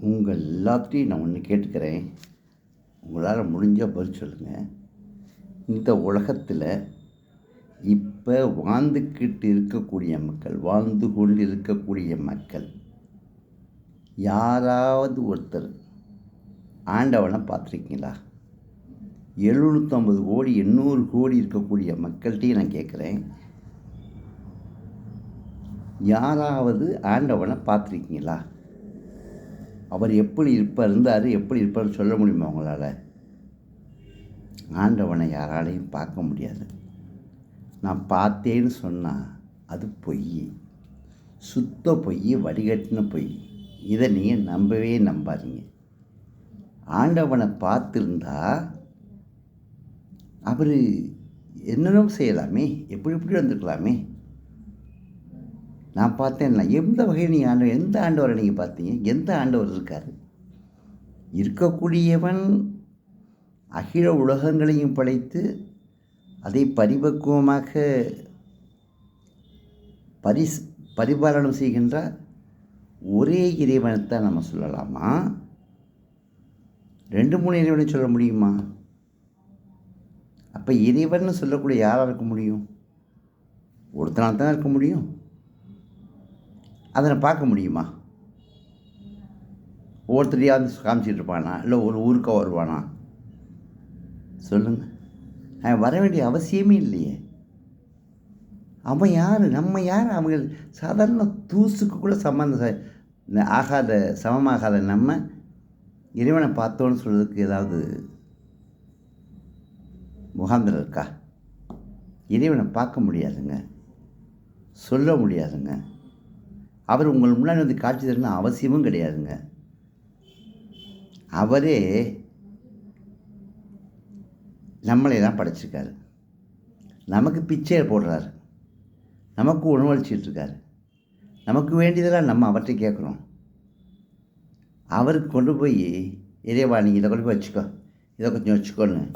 உங்கள் எல்லாத்தையும் நான் ஒன்று கேட்டுக்கிறேன். உங்களால் முடிஞ்சால் பதில் சொல்லுங்கள் இந்த உலகத்தில் இப்போ வாழ்ந்துக்கிட்டு இருக்கக்கூடிய மக்கள் வாழ்ந்து கொண்டு இருக்கக்கூடிய மக்கள் யாராவது ஒருத்தர் ஆண்டவனை பார்த்துருக்கீங்களா? எழுநூற்றம்பது கோடி எண்ணூறு கோடி இருக்கக்கூடிய மக்கள்கிட்டையும் நான் கேட்குறேன் யாராவது ஆண்டவனை பார்த்துருக்கீங்களா? அவர் எப்படி இருப்பார் இருந்தார் எப்படி இருப்பார் சொல்ல முடியுமா உங்களால்? ஆண்டவனை யாராலையும் பார்க்க முடியாது. நான் பார்த்தேன்னு சொன்னால் அது பொய். சுத்த பொய் வடிகட்டின பொய். இதை நீங்கள் நம்பவே நம்பாதீங்க. ஆண்டவனை பார்த்துருந்தா அவர் என்னென்ன செய்யலாமே எப்படி எப்படி வந்திருக்கலாமே நான் பார்த்தேன் எந்த வகையில் நீங்கள் ஆண்டவர் எந்த ஆண்டவரை நீங்கள் பார்த்தீங்க? எந்த ஆண்டவர் இருக்கார்? இருக்கக்கூடியவன் அகில உலகங்களையும் படைத்து அதை பரிபக்குவமாக பரிஸ் பரிபாலனம் செய்கின்ற ஒரே இறைவனைத்தான் நம்ம சொல்லலாமா? ரெண்டு மூணு இறைவனை சொல்ல முடியுமா? அப்போ இறைவன் சொல்லக்கூடிய யாராக இருக்க முடியும்? ஒருத்தனால் தான் இருக்க முடியும். அதனை பார்க்க முடியுமா? ஒவ்வொருத்தரையா வந்து காமிச்சிட்டு இருப்பானா? இல்லை ஒரு ஊருக்காக வருவானா? சொல்லுங்கள் வர வேண்டிய அவசியமே இல்லையே. அவன் யார்? நம்ம யார்? அவங்க சாதாரண தூசுக்கு கூட சம்மந்த ஆகாத சமமாகாத நம்ம இறைவனை பார்த்தோன்னு சொல்கிறதுக்கு ஏதாவது முகாந்திரம் இருக்கா? இறைவனை பார்க்க முடியாதுங்க. சொல்ல முடியாதுங்க. அவர் உங்கள் முன்னாடி வந்து காட்சி தரணும் அவசியமும் கிடையாதுங்க. அவரே நம்மளை தான் படைச்சிருக்காரு. நமக்கு பிச்சை போடுறாரு. நமக்கு உணவளிச்சிட்ருக்காரு நமக்கு வேண்டியதெல்லாம் நம்ம அவர்கிட்ட கேட்குறோம். அவருக்கு கொண்டு போய் இறைவா நீ இதை கொண்டு போய் வச்சுக்கோ. இதை கொஞ்சம் வச்சுக்கோன்னு.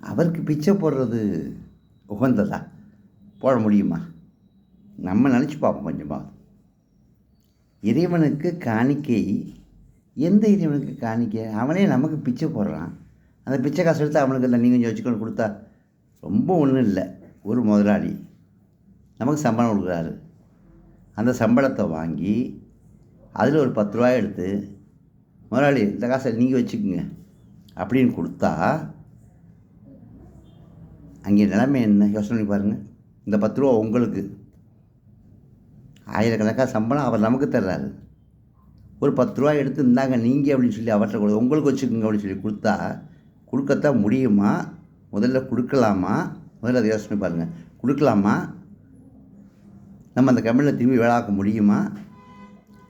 அவருக்கு பிச்சை போடுறது உகந்ததா? போட முடியுமா? நம்ம நினச்சி பார்ப்போம் கொஞ்சமாக இறைவனுக்கு காணிக்கை. எந்த இறைவனுக்கு காணிக்கை? அவனே நமக்கு பிச்சை போடுறான். அந்த பிச்சை காசு எடுத்து அவனுக்கு தண்ணி நீங்கள் கொஞ்சம் வச்சுக்கொண்டு கொடுத்தா ரொம்ப ஒன்றும் இல்லை. ஒரு முதலாளி. நமக்கு சம்பளம் கொடுக்குறாரு. அந்த சம்பளத்தை வாங்கி அதில் ஒரு பத்து ரூபாய் எடுத்து முதலாளி இந்த காசை நீங்கள் வச்சுக்கோங்க அப்படின்னு கொடுத்தா அங்கே நிலைமை என்ன? யோசனை பண்ணி பாருங்கள் இந்த பத்து ரூபா உங்களுக்கு. ஆயிரக்கணக்காக சம்பளம் அவர் நமக்கு தர்றாரு. ஒரு பத்து ரூபா எடுத்து இருந்தாங்க நீங்கள் அப்படின்னு சொல்லி அவர்கிட்ட கொடு உங்களுக்கு வச்சுக்கோங்க அப்படின்னு சொல்லி கொடுத்தா கொடுக்கத்தான் முடியுமா? முதல்ல கொடுக்கலாமா? முதல்ல அதை யோசனை பாருங்கள் கொடுக்கலாமா? நம்ம அந்த கம்பெனியில் திரும்பி வேலாக்க முடியுமா?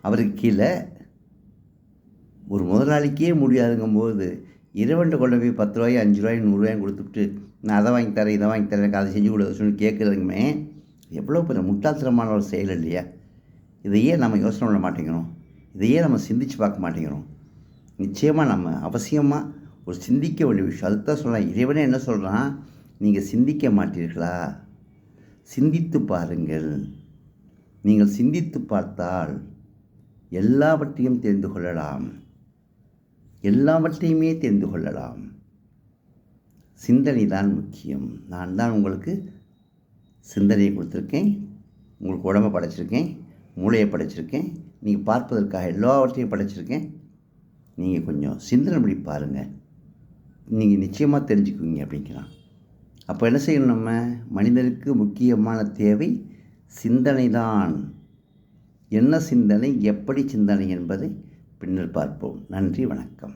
அவருக்கு கீழே ஒரு முதலாளிக்கே முடியாதுங்கும்போது இரவண்டு கொண்டு போய் பத்து ரூபாய் அஞ்சு ரூபாய் நூறுரூவாயும் கொடுத்துட்டு நான் அதை வாங்கி தரேன் இதை வாங்கி தரேன் எனக்கு அதை செஞ்சு கொடு சொல்லி கேட்குறதுக்குமே எவ்வளோ பெரிய முட்டாள்தனமான ஒரு செயல் இல்லையா? இதையே நம்ம யோசனை பண்ண மாட்டேங்கிறோம். இதையே நம்ம சிந்தித்து பார்க்க மாட்டேங்கிறோம். நிச்சயமாக நம்ம அவசியமாக ஒரு சிந்திக்க வேண்டிய விஷயம். அதுதான் சொல்கிறேன் இறைவனே என்ன சொல்கிறான் நீங்கள் சிந்திக்க மாட்டீர்களா? சிந்தித்து பாருங்கள். நீங்கள் சிந்தித்து பார்த்தால் எல்லாவற்றையும் தெரிந்து கொள்ளலாம். எல்லாவற்றையுமே தெரிந்து கொள்ளலாம். சிந்தனை தான் முக்கியம். நான் தான் உங்களுக்கு சிந்தனையை கொடுத்துருக்கேன். உங்களுக்கு உடம்பை படைச்சிருக்கேன். மூளையை படைச்சிருக்கேன். நீங்கள் பார்ப்பதற்காக எல்லாவற்றையும் படைச்சிருக்கேன். நீங்கள் கொஞ்சம் சிந்தனை பண்ணி பாருங்கள் நீங்கள் நிச்சயமாக தெரிஞ்சுக்குவீங்க அப்படிங்கிறான். அப்போ என்ன செய்யணும் நம்ம? மனிதனுக்கு முக்கியமான தேவை சிந்தனை தான். என்ன சிந்தனை எப்படி சிந்தனை என்பதை பின்னர் பார்ப்போம். நன்றி வணக்கம்.